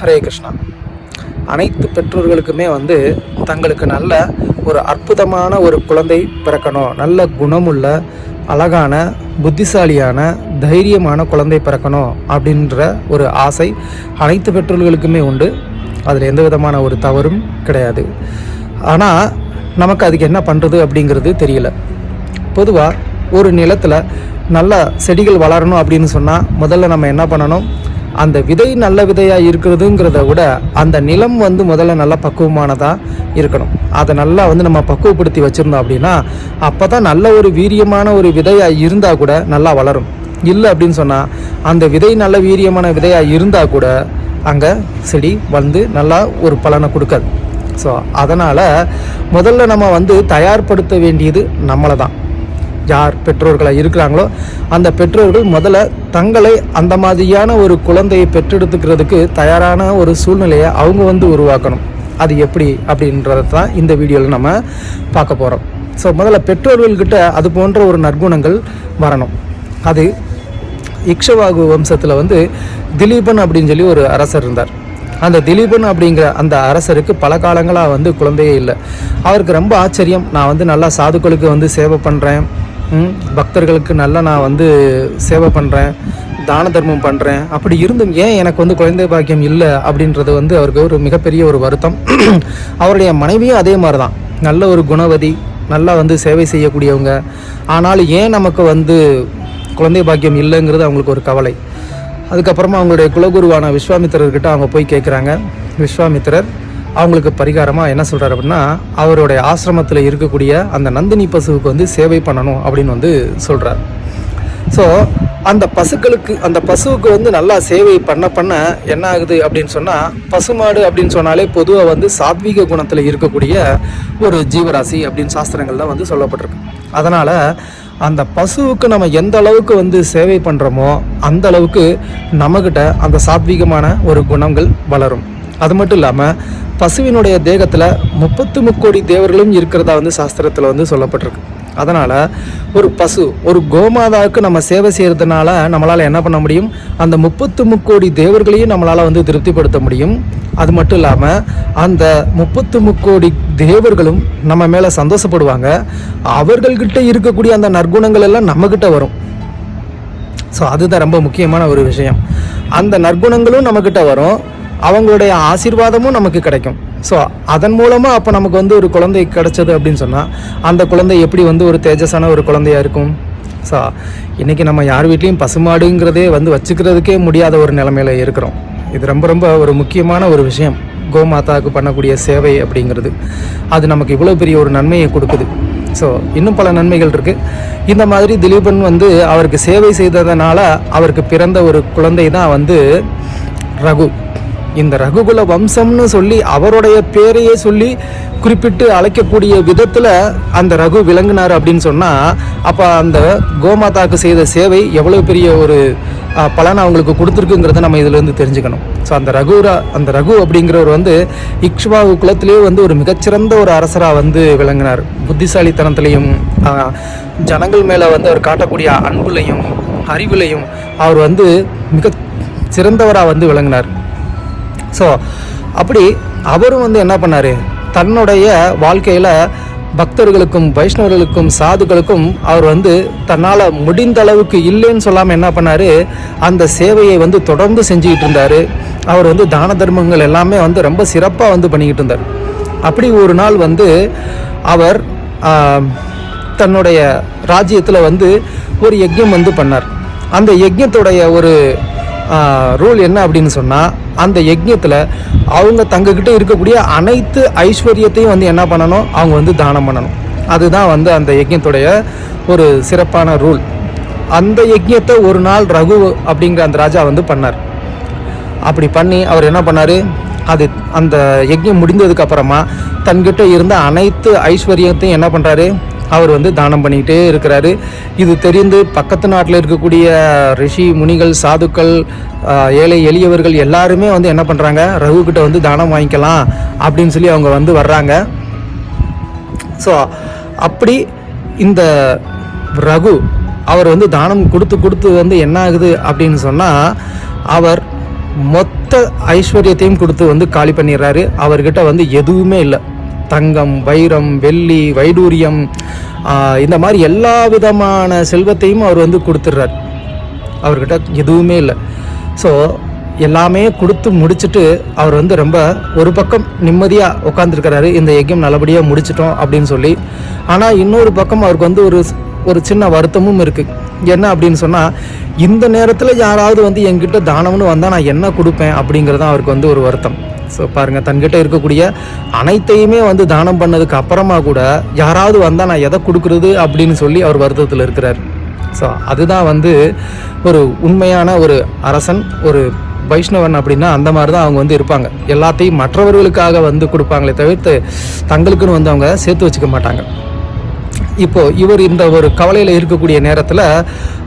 ஹரே கிருஷ்ணா. அனைத்து பெற்றோர்களுக்குமே வந்து தங்களுக்கு நல்ல ஒரு அற்புதமான ஒரு குழந்தை பிறக்கணும். நல்ல குணமுள்ள அழகான புத்திசாலியான தைரியமான குழந்தை பிறக்கணும் அப்படின்ற ஒரு ஆசை அனைத்து பெற்றோர்களுக்குமே உண்டு. அதில் எந்த விதமான ஒரு தவறும் கிடையாது. ஆனால் நமக்கு அதுக்கு என்ன பண்ணுறது அப்படிங்கிறது தெரியல. பொதுவாக ஒரு நிலத்தில் நல்ல செடிகள் வளரணும் அப்படின்னு சொன்னால் முதல்ல நம்ம என்ன பண்ணணும்? அந்த விதை நல்ல விதையாக இருக்கிறதுங்கிறத விட அந்த நிலம் வந்து முதல்ல நல்லா பக்குவமானதாக இருக்கணும். அதை நல்லா வந்து நம்ம பக்குவப்படுத்தி வச்சுருந்தோம் அப்படின்னா அப்போ தான் நல்ல ஒரு வீரியமான ஒரு விதையாக இருந்தால் கூட நல்லா வளரும். இல்லை அப்படின்னு சொன்னால் அந்த விதை நல்ல வீரியமான விதையாக இருந்தால் கூட அங்கே செடி வந்து நல்லா ஒரு பலனை கொடுக்காது. ஸோ அதனால் முதல்ல நம்ம வந்து தயார்படுத்த வேண்டியது நம்மளை தான் யார் பெற்றோர்களாக இருக்கிறாங்களோ அந்த பெற்றோர்கள் முதல்ல தங்களை அந்த மாதிரியான ஒரு குழந்தையை பெற்றெடுத்துக்கிறதுக்கு தயாரான ஒரு சூழ்நிலையை அவங்க வந்து உருவாக்கணும். அது எப்படி அப்படின்றத தான் இந்த வீடியோவில் நம்ம பார்க்க போகிறோம் ஸோ முதல்ல பெற்றோர்கள்கிட்ட அது போன்ற ஒரு நற்குணங்கள் வரணும். அது இக்ஷவாகு வம்சத்தில் வந்து திலீபன் அப்படின்னு சொல்லி ஒரு அரசர் இருந்தார். அந்த திலீபன் அப்படிங்கிற அந்த அரசருக்கு பல காலங்களாக வந்து குழந்தையே இல்லை. அவருக்கு ரொம்ப ஆச்சரியம் நான் வந்து நல்லா சாதுக்களுக்கு வந்து சேவை பண்ணுறேன் பக்தர்களுக்கு நல்லா நான் வந்து சேவை பண்ணுறேன் தான தர்மம் பண்ணுறேன் அப்படி இருந்தும் ஏன் எனக்கு வந்து குழந்தை பாக்கியம் இல்லை அப்படின்றது வந்து அவருக்கு ஒரு மிகப்பெரிய ஒரு வருத்தம். அவருடைய மனைவியும் அதே மாதிரி தான் நல்ல ஒரு குணவதி நல்லா வந்து சேவை செய்யக்கூடியவங்க. ஆனாலும் ஏன் நமக்கு வந்து குழந்தை பாக்கியம் இல்லைங்கிறது அவங்களுக்கு ஒரு கவலை. அதுக்கப்புறமா அவங்களுடைய குலகுருவான விஸ்வாமித்திரர்கிட்ட அவங்க போய் கேட்குறாங்க விஸ்வாமித்திரர் அவங்களுக்கு பரிகாரமாக என்ன சொல்கிறார் அப்படின்னா அவருடைய ஆசிரமத்தில் இருக்கக்கூடிய அந்த நந்தினி பசுவுக்கு வந்து சேவை பண்ணணும் அப்படின்னு வந்து சொல்கிறார் ஸோ அந்த பசுக்களுக்கு அந்த பசுவுக்கு வந்து நல்லா சேவை பண்ண பண்ண என்ன ஆகுது அப்படின்னு சொன்னால் பசுமாடு அப்படின்னு சொன்னாலே பொதுவாக வந்து சாத்வீக குணத்தில் இருக்கக்கூடிய ஒரு ஜீவராசி அப்படின்னு சாஸ்திரங்கள்ல வந்து சொல்லப்பட்டிருக்கு. அதனால் அந்த பசுவுக்கு நம்ம எந்த அளவுக்கு வந்து சேவை பண்ணுறோமோ அந்த அளவுக்கு நம்மக்கிட்ட அந்த சாத்வீகமான ஒரு குணங்கள் வளரும். அது மட்டும் இல்லாமல் பசுவினுடைய தேகத்தில் முப்பத்து முக்கோடி தேவர்களும் இருக்கிறதா வந்து சாஸ்திரத்தில் வந்து சொல்லப்பட்டிருக்கு. அதனால் ஒரு பசு ஒரு கோமாதாவுக்கு நம்ம சேவை செய்கிறதுனால நம்மளால் என்ன பண்ண முடியும்? அந்த முப்பத்து முக்கோடி தேவர்களையும் நம்மளால் வந்து திருப்திப்படுத்த முடியும். அது மட்டும் இல்லாமல் அந்த முப்பத்து முக்கோடி தேவர்களும் நம்ம மேலே சந்தோஷப்படுவாங்க. அவர்கள்கிட்ட இருக்கக்கூடிய அந்த நற்குணங்கள் எல்லாம் நம்மக்கிட்ட வரும். ஸோ அதுதான் ரொம்ப முக்கியமான ஒரு விஷயம். அந்த நற்குணங்களும் நம்மக்கிட்ட வரும். அவங்களுடைய ஆசீர்வாதமும் நமக்கு கிடைக்கும். ஸோ அதன் மூலமாக அப்போ நமக்கு வந்து ஒரு குழந்தை கிடைச்சது அப்படின்னு சொன்னால் அந்த குழந்தை எப்படி வந்து ஒரு தேஜஸான ஒரு குழந்தையாக இருக்கும்? ஸோ இன்றைக்கி நம்ம யார் வீட்லேயும் பசுமாடுங்கிறதே வந்து வச்சுக்கிறதுக்கே முடியாத ஒரு நிலமையில இருக்கிறோம். இது ரொம்ப ரொம்ப ஒரு முக்கியமான ஒரு விஷயம். கோமாதாவுக்கு பண்ணக்கூடிய சேவை அப்படிங்கிறது. அது நமக்கு இவ்வளோ பெரிய ஒரு நன்மையை கொடுக்குது. ஸோ இன்னும் பல நன்மைகள் இருக்குது இந்த மாதிரி திலீபன் வந்து அவருக்கு சேவை செய்ததனால அவருக்கு பிறந்த ஒரு குழந்தை தான் வந்து ரகு. இந்த ரகுகுல வம்சம்னு சொல்லி அவருடைய பேரையே சொல்லி குறிப்பிட்டு அழைக்கக்கூடிய விதத்தில் அந்த ரகு விளங்கினார் அப்படின்னு சொன்னால் அப்போ அந்த கோமாதாக்கு செய்த சேவை எவ்வளோ பெரிய ஒரு பலன் அவங்களுக்கு கொடுத்துருக்குங்கிறத நம்ம இதிலேருந்து தெரிஞ்சுக்கணும். ஸோ அந்த ரகுரா அந்த ரகு அப்படிங்கிறவர் வந்து இக்ஷ்வாகு குலத்திலேயே வந்து ஒரு மிகச்சிறந்த ஒரு அரசராக வந்து விளங்கினார். புத்திசாலித்தனத்திலையும் ஜனங்கள் மேலே வந்து அவர் காட்டக்கூடிய அன்புலையும் அறிவுலையும் அவர் வந்து மிக சிறந்தவராக வந்து விளங்கினார். ஸோ அப்படி அவரும் வந்து என்ன பண்ணார்? தன்னுடைய வாழ்க்கையில் பக்தர்களுக்கும் வைஷ்ணவர்களுக்கும் சாதுக்களுக்கும் அவர் வந்து தன்னால் முடிந்த அளவுக்கு இல்லைன்னு சொல்லாமல் என்ன பண்ணார்? அந்த சேவையை வந்து தொடர்ந்து செஞ்சுக்கிட்டு இருந்தார். அவர் வந்து தான தர்மங்கள் எல்லாமே வந்து ரொம்ப சிறப்பாக வந்து பண்ணிக்கிட்டு இருந்தார். அப்படி ஒரு நாள் வந்து அவர் தன்னுடைய ராஜ்யத்தில் வந்து ஒரு யஜ்யம் வந்து பண்ணார். அந்த யஜ்யத்துடைய ஒரு ரூல் என்ன அப்படின்னு சொன்னால் அந்த யஜ்யத்தில் அவங்க தங்கக்கிட்ட இருக்கக்கூடிய அனைத்து ஐஸ்வர்யத்தையும் வந்து என்ன பண்ணணும்? அவங்க வந்து தானம் பண்ணணும். அதுதான் வந்து அந்த யஜ்யத்துடைய ஒரு சிறப்பான ரூல் அந்த யஜ்யத்தை ஒரு நாள் ரகு அப்படிங்கிற அந்த ராஜா வந்து பண்ணார். அப்படி பண்ணி அவர் என்ன பண்ணார்? அது அந்த யஜ்யம் முடிந்ததுக்கு அப்புறமா தன்கிட்ட இருந்த அனைத்து ஐஸ்வர்யத்தையும் என்ன பண்ணுறாரு அவர் வந்து தானம் பண்ணிக்கிட்டே இருக்கிறாரு. இது தெரிந்து பக்கத்து நாட்டில் இருக்கக்கூடிய ரிஷி முனிகள் சாதுக்கள் ஏழை எளியவர்கள் எல்லாருமே வந்து என்ன பண்ணுறாங்க ரகுக்கிட்ட வந்து தானம் வாங்கிக்கலாம் அப்படின்னு சொல்லி அவங்க வந்து வர்றாங்க. ஸோ அப்படி இந்த ரகு அவர் வந்து தானம் கொடுத்து கொடுத்து வந்து என்ன ஆகுது அப்படின்னு சொன்னால் அவர் மொத்த ஐஸ்வர்யத்தையும் கொடுத்து வந்து காலி பண்ணிடுறாரு. அவர்கிட்ட வந்து எதுவுமே இல்லை. தங்கம் வைரம் வெள்ளி வைடூரியம் இந்த மாதிரி எல்லா விதமான செல்வத்தையும் அவர் வந்து கொடுத்துட்றாரு. அவர்கிட்ட எதுவுமே இல்லை. ஸோ எல்லாமே கொடுத்து முடிச்சுட்டு அவர் வந்து ரொம்ப ஒரு பக்கம் நிம்மதியாக உட்காந்துருக்கிறாரு இந்த யஜ்யம் நல்லபடியாக முடிச்சிட்டோம் அப்படின்னு சொல்லி. ஆனால் இன்னொரு பக்கம் அவருக்கு வந்து ஒரு ஒரு சின்ன வருத்தமும் இருக்குது என்ன அப்படின்னு சொன்னால் இந்த நேரத்தில் யாராவது வந்து என்கிட்ட தானம்னு வந்தால் நான் என்ன கொடுப்பேன் அப்படிங்கிறது தான் அவருக்கு வந்து ஒரு வருத்தம். ஸோ பாருங்கள் தன்கிட்ட இருக்கக்கூடிய அனைத்தையுமே வந்து தானம் பண்ணதுக்கு அப்புறமா கூட யாராவது வந்தால் நான் எதை கொடுக்குறது அப்படின்னு சொல்லி அவர் வருத்தத்தில் இருக்கிறார். ஸோ அதுதான் வந்து ஒரு உண்மையான ஒரு அரசன் ஒரு வைஷ்ணவன் அப்படின்னா அந்த மாதிரி தான் அவங்க வந்து இருப்பாங்க. எல்லாத்தையும் மற்றவர்களுக்காக வந்து கொடுப்பாங்களே தவிர்த்து தங்களுக்குன்னு வந்து அவங்க சேர்த்து வச்சுக்க மாட்டாங்க. இப்போ இவர் இந்த ஒரு கவலையில் இருக்கக்கூடிய நேரத்தில்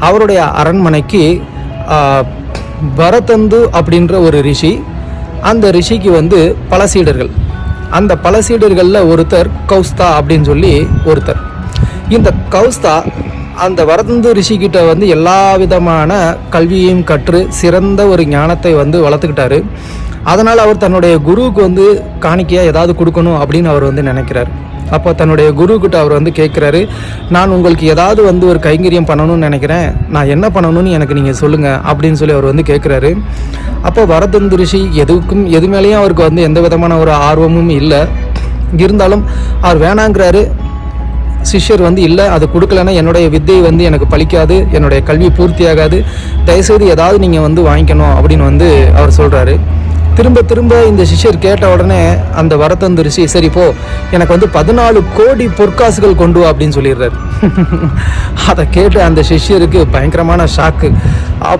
அவருடைய அரண்மனைக்கு பரதந்து அப்படின்ற ஒரு ரிஷி அந்த ரிஷிக்கு வந்து பல சீடர்கள். அந்த பல சீடர்களில் ஒருத்தர் கௌஸ்தா அப்படின்னு சொல்லி ஒருத்தர். இந்த கௌஸ்தா அந்த வரதந்து ரிஷிக்கிட்ட வந்து எல்லா விதமான கல்வியையும் கற்று சிறந்த ஒரு ஞானத்தை வந்து வளர்த்துக்கிட்டாரு. அதனால் அவர் தன்னுடைய குருவுக்கு வந்து காணிக்கையாக ஏதாவது கொடுக்கணும் அப்படின்னு அவர் வந்து நினைக்கிறார். அப்போ தன்னுடைய குரு கிட்ட அவர் வந்து கேட்குறாரு நான் உங்களுக்கு ஏதாவது வந்து ஒரு கைங்கரியம் பண்ணணும்னு நினைக்கிறேன். நான் என்ன பண்ணணும்னு எனக்கு நீங்கள் சொல்லுங்கள் அப்படின்னு சொல்லி அவர் வந்து கேட்குறாரு அப்போ வரதன் ரிஷி எதுக்கும் எது மேலேயும் அவருக்கு வந்து எந்த விதமான ஒரு ஆர்வமும் இல்லை. இருந்தாலும் அவர் வேணாங்கிறாரு. சிஷ்யர் வந்து இல்லை அது கொடுக்கலன்னா என்னுடைய வித்தை வந்து எனக்கு பலிக்காது என்னுடைய கல்வி பூர்த்தியாகாது. தயவுசெய்து ஏதாவது நீங்கள் வந்து வாங்கிக்கணும் அப்படின்னு வந்து அவர் சொல்கிறாரு திரும்ப திரும்ப இந்த சிஷ்யர் கேட்ட உடனே அந்த வரத்தந்து ரிஷி சரி போ. எனக்கு வந்து பதினாலு கோடி பொற்காசுகள் கொண்டு வா அப்படின்னு சொல்லிடுறாரு. அதை கேட்டு அந்த சிஷ்யருக்கு பயங்கரமான ஷாக்கு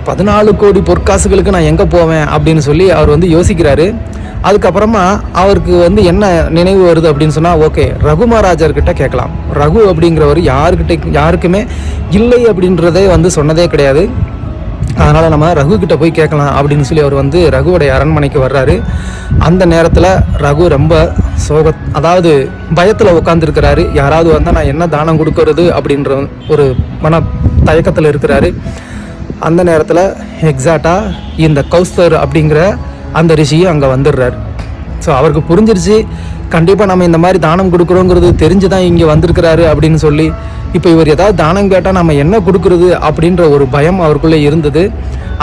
பதினாலு கோடி பொற்காசுகளுக்கு நான் எங்கே போவேன்? அப்படின்னு சொல்லி அவர் வந்து யோசிக்கிறாரு. அதுக்கப்புறமா அவருக்கு வந்து என்ன நினைவு வருது அப்படின்னு சொன்னால் ஓகே ரகுமராஜர்கிட்ட கேட்கலாம். ரகு அப்படிங்கிறவர் யாருக்கிட்ட யாருக்குமே இல்லை அப்படின்றதே வந்து சொன்னதே கிடையாது. அதனால் நம்ம ரகு கிட்ட போய் கேட்கலாம் அப்படின்னு சொல்லி அவர் வந்து ரகுவோடைய அரண்மனைக்கு வர்றாரு. அந்த நேரத்தில் ரகு ரொம்ப சோக அதாவது பயத்தில் உட்காந்துருக்கிறாரு யாராவது வந்தால் நான் என்ன தானம் கொடுக்கறது அப்படின்ற ஒரு மன தயக்கத்தில் இருக்கிறாரு. அந்த நேரத்தில் எக்ஸாக்டாக இந்த கௌஸ்தர் அப்படிங்கிற அந்த ரிஷியும் அங்கே வந்துடுறாரு. ஸோ அவருக்கு புரிஞ்சிருச்சு. கண்டிப்பாக நம்ம இந்த மாதிரி தானம் கொடுக்குறோங்கிறது தெரிஞ்சு தான் இங்கே வந்திருக்கிறாரு அப்படின்னு சொல்லி இப்போ இவர் ஏதாவது தானம் கேட்டால் நம்ம என்ன கொடுக்குறது அப்படின்ற ஒரு பயம் அவருக்குள்ளே இருந்தது.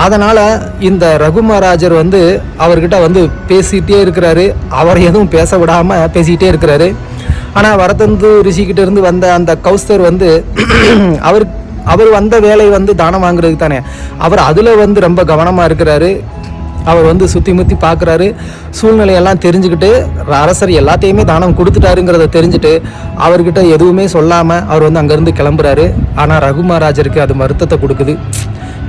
அதனால் இந்த ரகுமராஜர் வந்து அவர்கிட்ட வந்து பேசிகிட்டே இருக்கிறாரு. அவரை எதுவும் பேச விடாமல் பேசிக்கிட்டே இருக்கிறாரு. ஆனால் வரதந்து ரிஷிக்கிட்ட இருந்து வந்த அந்த கௌஸ்தர் வந்து அவர் அவர் வந்த வேலை வந்து தானம் வாங்குறதுக்கு தானே. அவர் அதில் வந்து ரொம்ப கவனமாக இருக்கிறாரு. அவர் வந்து சுற்றி முற்றி பார்க்குறாரு சூழ்நிலையெல்லாம் தெரிஞ்சுக்கிட்டு அரசர் எல்லாத்தையுமே தானம் கொடுத்துட்டாருங்கிறத தெரிஞ்சுட்டு அவர்கிட்ட எதுவுமே சொல்லாமல் அவர் வந்து அங்கேருந்து கிளம்புறாரு. ஆனால் ரகுமராஜருக்கு அது வருத்தத்தை கொடுக்குது.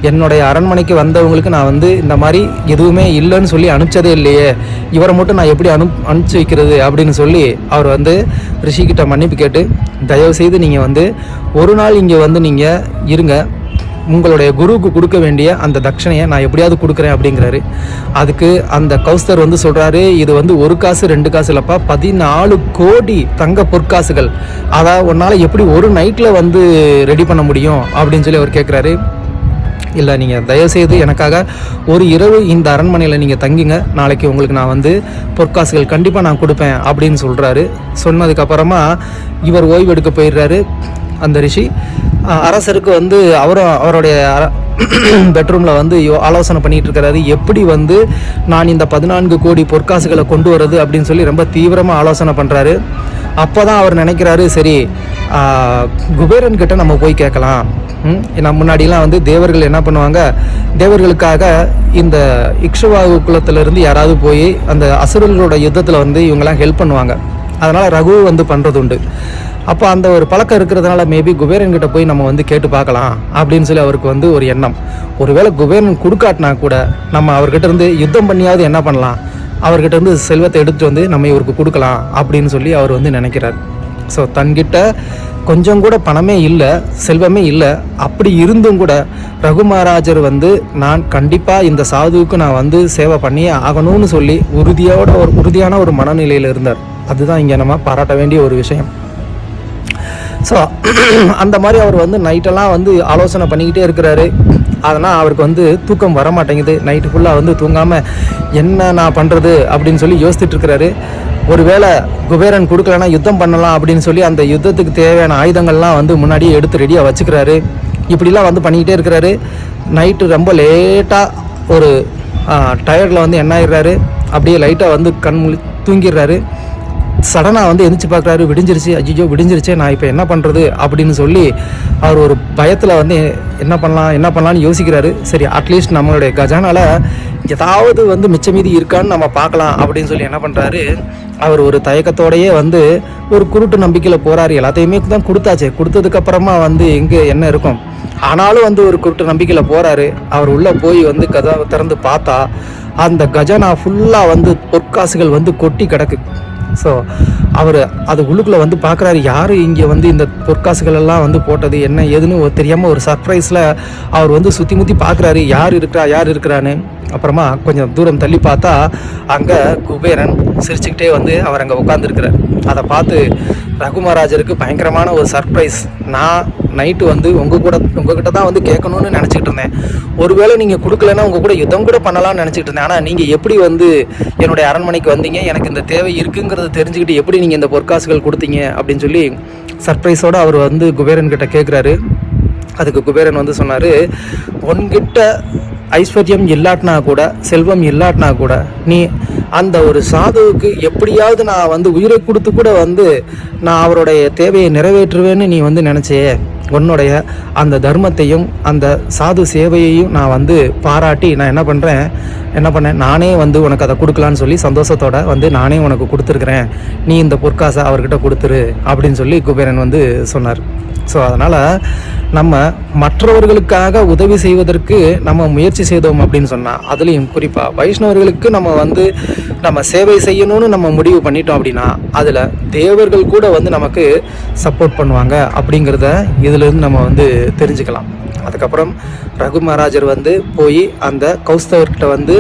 என்னுடைய அரண்மனைக்கு வந்தவங்களுக்கு நான் வந்து இந்த மாதிரி எதுவுமே இல்லைன்னு சொல்லி அனுப்பிச்சதே இல்லையே. இவரை மட்டும் நான் எப்படி அனு அனுப்பிச்சி வைக்கிறது அப்படின்னு சொல்லி அவர் வந்து ரிஷிக்கிட்ட மன்னிப்பு கேட்டு தயவு செய்து நீங்கள் வந்து ஒரு நாள் இங்கே வந்து நீங்கள் இருங்க. உங்களுடைய குருவுக்கு கொடுக்க வேண்டிய அந்த தட்சணையை நான் எப்படியாவது கொடுக்குறேன் அப்படிங்கிறாரு. அதுக்கு அந்த கௌஸ்தர் வந்து சொல்கிறாரு இது வந்து ஒரு காசு ரெண்டு காசு இல்லைப்பா பதினாலு கோடி தங்க பொற்காசுகள். அதான் உன்னால் எப்படி ஒரு நைட்டில் வந்து ரெடி பண்ண முடியும்? அப்படின்னு சொல்லி அவர் கேட்குறாரு இல்லை நீங்கள் தயவுசெய்து எனக்காக ஒரு இரவு இந்த அரண்மனையில் நீங்கள் தங்கிங்க. நாளைக்கு உங்களுக்கு நான் வந்து பொற்காசுகள் கண்டிப்பாக நான் கொடுப்பேன் அப்படின்னு சொல்கிறாரு சொன்னதுக்கப்புறமா இவர் ஓய்வு எடுக்க போயிடுறாரு. அந்த ரிஷி. அரசருக்கு வந்து அவரும் அவருடைய பெட்ரூமில் வந்து யோ- ஆலோசனை பண்ணிகிட்டு இருக்கிறாரு எப்படி வந்து நான் இந்த பதினான்கு கோடி பொற்காசுகளை கொண்டு வரது அப்படின்னு சொல்லி ரொம்ப தீவிரமாக ஆலோசனை பண்ணுறாரு அப்போ தான் அவர் நினைக்கிறாரு சரி குபேரன் கிட்ட நம்ம போய் கேட்கலாம். நான் முன்னாடிலாம் வந்து தேவர்கள் என்ன பண்ணுவாங்க தேவர்களுக்காக இந்த இக்ஷுவாகு குலத்திலேருந்து யாராவது போய் அந்த அசுரர்களோட யுத்தத்தில் வந்து இவங்கெல்லாம் ஹெல்ப் பண்ணுவாங்க. அதனால் ரகு வந்து பண்ணுறது உண்டு அப்போ அந்த ஒரு பழக்கம் இருக்கிறதுனால மேபி குபேரன் கிட்ட போய் நம்ம வந்து கேட்டு பார்க்கலாம் அப்படின்னு சொல்லி அவருக்கு வந்து ஒரு எண்ணம். ஒருவேளை குபேரன் கொடுக்காட்டினா கூட நம்ம அவர்கிட்ட இருந்து யுத்தம் பண்ணியாவது என்ன பண்ணலாம்? அவர்கிட்ட இருந்து செல்வத்தை எடுத்துட்டு வந்து நம்ம இவருக்கு கொடுக்கலாம் அப்படின்னு சொல்லி அவர் வந்து நினைக்கிறார். ஸோ தன்கிட்ட கொஞ்சம் கூட பணமே இல்லை செல்வமே இல்லை. அப்படி இருந்தும் கூட ரகுமராஜர் வந்து நான் கண்டிப்பாக இந்த சாதுவுக்கு நான் வந்து சேவை பண்ணியே ஆகணும்னு சொல்லி உறுதியோட ஒரு உறுதியான ஒரு மனநிலையில் இருந்தார். அதுதான் இங்கே நம்ம பாராட்ட வேண்டிய ஒரு விஷயம். ஸோ அந்த மாதிரி அவர் வந்து நைட்டெல்லாம் வந்து ஆலோசனை பண்ணிக்கிட்டே இருக்கிறாரு. அதனால் அவருக்கு வந்து தூக்கம் வர மாட்டேங்குது. நைட்டு ஃபுல்லாக வந்து தூங்காமல் என்ன நான் பண்ணுறது அப்படின்னு சொல்லி யோசிச்சுட்டு இருக்கிறாரு. ஒருவேளை குபேரன் கொடுக்கலன்னா யுத்தம் பண்ணலாம் அப்படின்னு சொல்லி அந்த யுத்தத்துக்கு தேவையான ஆயுதங்கள்லாம் வந்து முன்னாடியே எடுத்து ரெடியாக வச்சுக்கிறாரு. இப்படிலாம் வந்து பண்ணிக்கிட்டே இருக்கிறாரு. நைட்டு ரொம்ப லேட்டாக ஒரு டயர்டில் வந்து என்ன ஆயிடுறாரு? அப்படியே லைட்டாக வந்து கண் முழி தூங்கிடுறாரு. சடனாக வந்து எந்திரிச்சு பார்க்குறாரு விடிஞ்சிருச்சு ஐயோ விடிஞ்சிருச்சே நான் இப்போ என்ன பண்ணுறது அப்படின்னு சொல்லி அவர் ஒரு பயத்தில் வந்து என்ன பண்ணலாம் என்ன பண்ணலான்னு யோசிக்கிறாரு. சரி அட்லீஸ்ட் நம்மளுடைய கஜானால ஏதாவது வந்து மிச்ச மீதி இருக்கான்னு நம்ம பார்க்கலாம் அப்படின்னு சொல்லி என்ன பண்ணுறாரு அவர் ஒரு தயக்கத்தோடையே வந்து ஒரு குருட்டு நம்பிக்கையில் போகிறாரு எல்லாத்தையுமே தான் கொடுத்தாச்சே. கொடுத்ததுக்கப்புறமா வந்து எங்கே என்ன இருக்கும்? ஆனாலும் வந்து ஒரு குருட்டு நம்பிக்கையில் போகிறாரு அவர் உள்ளே போய் வந்து கதை திறந்து பார்த்தா அந்த கஜானா ஃபுல்லாக வந்து பொற்காசுகள் வந்து கொட்டி கிடக்கு. ஸோ அவர் அது உள்ளுக்குள்ளே வந்து பார்க்குறாரு யார் இங்கே வந்து இந்த பொற்காசுகள் எல்லாம் வந்து போட்டது என்ன ஏதுன்னு ஒரு தெரியாமல் ஒரு சர்ப்ரைஸில் அவர் வந்து சுற்றி முற்றி பார்க்குறாரு யார் இருக்கிறா யார் இருக்கிறான்னு. அப்புறமா கொஞ்சம் தூரம் தள்ளி பார்த்தா அங்கே குபேரன் சிரிச்சுக்கிட்டே வந்து அவர் அங்கே உட்காந்துருக்கிறார் அதை பார்த்து ரகுமராஜருக்கு பயங்கரமான ஒரு சர்ப்ரைஸ் நான் நைட்டு வந்து உங்கள் கூட உங்ககிட்ட தான் வந்து கேட்கணும்னு நினச்சிக்கிட்டு இருந்தேன். ஒருவேளை நீங்கள் கொடுக்கலன்னா உங்கள் கூட யுத்தம் கூட பண்ணலாம்னு நினச்சிட்டு இருந்தேன். ஆனால் நீங்கள் எப்படி வந்து என்னுடைய அரண்மனைக்கு வந்தீங்க? எனக்கு இந்த தேவை இருக்குங்கிறத தெரிஞ்சுக்கிட்டு எப்படி நீங்கள் இந்த பொற்காசுகள் கொடுத்தீங்க அப்படின்னு சொல்லி சர்ப்ரைஸோடு அவர் வந்து குபேரன் கிட்ட கேட்குறாரு அதுக்கு குபேரன் வந்து சொன்னார் உன்கிட்ட ஐஸ்வர்யம் இல்லாட்டினா கூட செல்வம் இல்லாட்டினா கூட நீ அந்த ஒரு சாதுவுக்கு எப்படியாவது நான் வந்து உயிரை கொடுத்து கூட வந்து நான் அவருடைய தேவையை நிறைவேற்றுவேன்னு நீ வந்து நினச்சே. உன்னுடைய அந்த தர்மத்தையும் அந்த சாது சேவையையும் நான் வந்து பாராட்டி நான் என்ன பண்ணுறேன் என்ன பண்ணேன்? நானே வந்து உனக்கு அதை கொடுக்கலான்னு சொல்லி சந்தோஷத்தோட வந்து நானே உனக்கு கொடுத்துருக்குறேன். நீ இந்த பொற்காசை அவர்கிட்ட கொடுத்துரு அப்படின்னு சொல்லி குபேரன் வந்து சொன்னார். ஸோ அதனால் நம்ம மற்றவர்களுக்காக உதவி செய்வதற்கு நம்ம முயற்சி செய்தோம் அப்படின்னு சொன்னால் அதுலேயும் குறிப்பாக வைஷ்ணவர்களுக்கு நம்ம வந்து நம்ம சேவை செய்யணும்னு நம்ம முடிவு பண்ணிட்டோம் அப்படின்னா அதில் தேவர்கள் கூட வந்து நமக்கு சப்போர்ட் பண்ணுவாங்க அப்படிங்கிறத இதிலிருந்து நம்ம வந்து தெரிஞ்சுக்கலாம். அதுக்கப்புறம் ரகு மகாராஜர் வந்து போய் அந்த கௌஸ்தவர்கிட்ட வந்து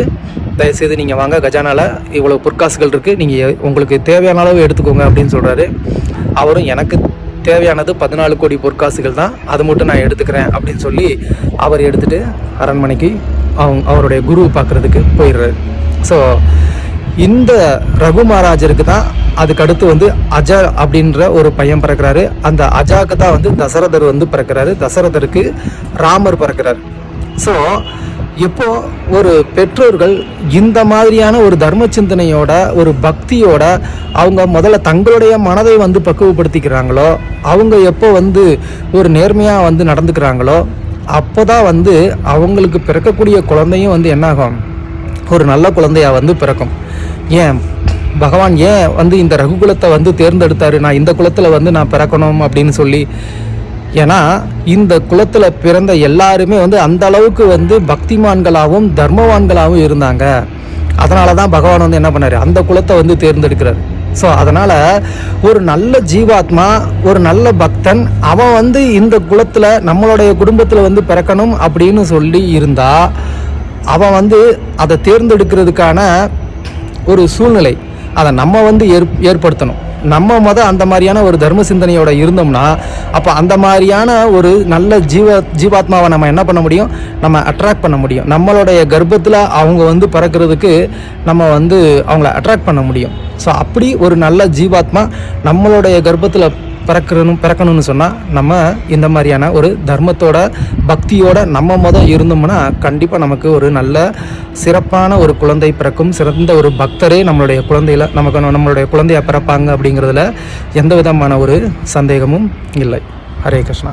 தயவுசெய்து நீங்கள் வாங்க கஜானால இவ்வளோ பொற்காசுகள் இருக்குது நீங்கள் உங்களுக்கு தேவையான அளவு எடுத்துக்கோங்க அப்படின்னு சொல்கிறாரு அவரும் எனக்கு தேவையானது பதினாலு கோடி பொற்காசுகள் தான். அது மட்டும் நான் எடுத்துக்கிறேன் அப்படின்னு சொல்லி அவர் எடுத்துகிட்டு அரண்மனைக்கு அவங்க அவருடைய குரு பார்க்குறதுக்கு போயிடுறாரு. ஸோ இந்த ரகு மகாராஜருக்கு தான் அதுக்கடுத்து வந்து அஜா அப்படின்ற ஒரு பையன் பிறக்கிறாரு. அந்த அஜாக்கு தான் வந்து தசரதர் வந்து பிறக்கிறாரு. தசரதருக்கு ராமர் பிறக்கிறார். ஸோ இப்போ ஒரு பெற்றோர்கள் இந்த மாதிரியான ஒரு தர்ம சிந்தனையோட ஒரு பக்தியோட அவங்க முதல்ல தங்களுடைய மனதை வந்து பக்குவப்படுத்திக்கிறாங்களோ அவங்க எப்போ வந்து ஒரு நேர்மையாக வந்து நடந்துக்கிறாங்களோ அப்போ தான் வந்து அவங்களுக்கு பிறக்கக்கூடிய குழந்தையும் வந்து என்னாகும்? ஒரு நல்ல குழந்தையாக வந்து பிறக்கும். ஏன்? பகவான் ஏன் வந்து இந்த ரகுகுலத்தை வந்து தேர்ந்தெடுத்தாரு? நான் இந்த குலத்தில் வந்து நான் பிறக்கணும் அப்படின்னு சொல்லி ஏன்னா இந்த குலத்தில் பிறந்த எல்லாருமே வந்து அந்த அளவுக்கு வந்து பக்திமான்களாகவும் தர்மவான்களாகவும் இருந்தாங்க. அதனால தான் பகவான் வந்து என்ன பண்ணாரு? அந்த குலத்தை வந்து தேர்ந்தெடுக்கிறார். ஸோ அதனால் ஒரு நல்ல ஜீவாத்மா ஒரு நல்ல பக்தன் அவன் வந்து இந்த குலத்தில் நம்மளுடைய குடும்பத்தில் வந்து பிறக்கணும் அப்படின்னு சொல்லி இருந்தா அவன் வந்து அதை தேர்ந்தெடுக்கிறதுக்கான ஒரு சூழ்நிலை அதை நம்ம வந்து ஏற் ஏற்படுத்தணும். நம்ம மதம் அந்த மாதிரியான ஒரு தர்ம சிந்தனையோட இருந்தோம்னா அப்போ அந்த மாதிரியான ஒரு நல்ல ஜீவ ஜீவாத்மாவை நம்ம என்ன பண்ண முடியும்? நம்ம அட்ராக்ட் பண்ண முடியும். நம்மளுடைய கர்ப்பத்தில் அவங்க வந்து பிறக்கிறதுக்கு நம்ம வந்து அவங்கள அட்ராக்ட் பண்ண முடியும். ஸோ அப்படி ஒரு நல்ல ஜீவாத்மா நம்மளுடைய கர்ப்பத்தில் பிறக்கணும் பிறக்கணும்னு சொன்னால் நம்ம இந்த மாதிரியான ஒரு தர்மத்தோட பக்தியோட நம்ம மொதல் இருந்தோம்னா கண்டிப்பாக நமக்கு ஒரு நல்ல சிறப்பான ஒரு குழந்தை பிறக்கும். சிறந்த ஒரு பக்தரே நம்மளுடைய குழந்தையில நமக்கு நம்மளுடைய குழந்தையா பிறப்பாங்க அப்படிங்கிறதுல எந்த விதமான ஒரு சந்தேகமும் இல்லை. ஹரே கிருஷ்ணா.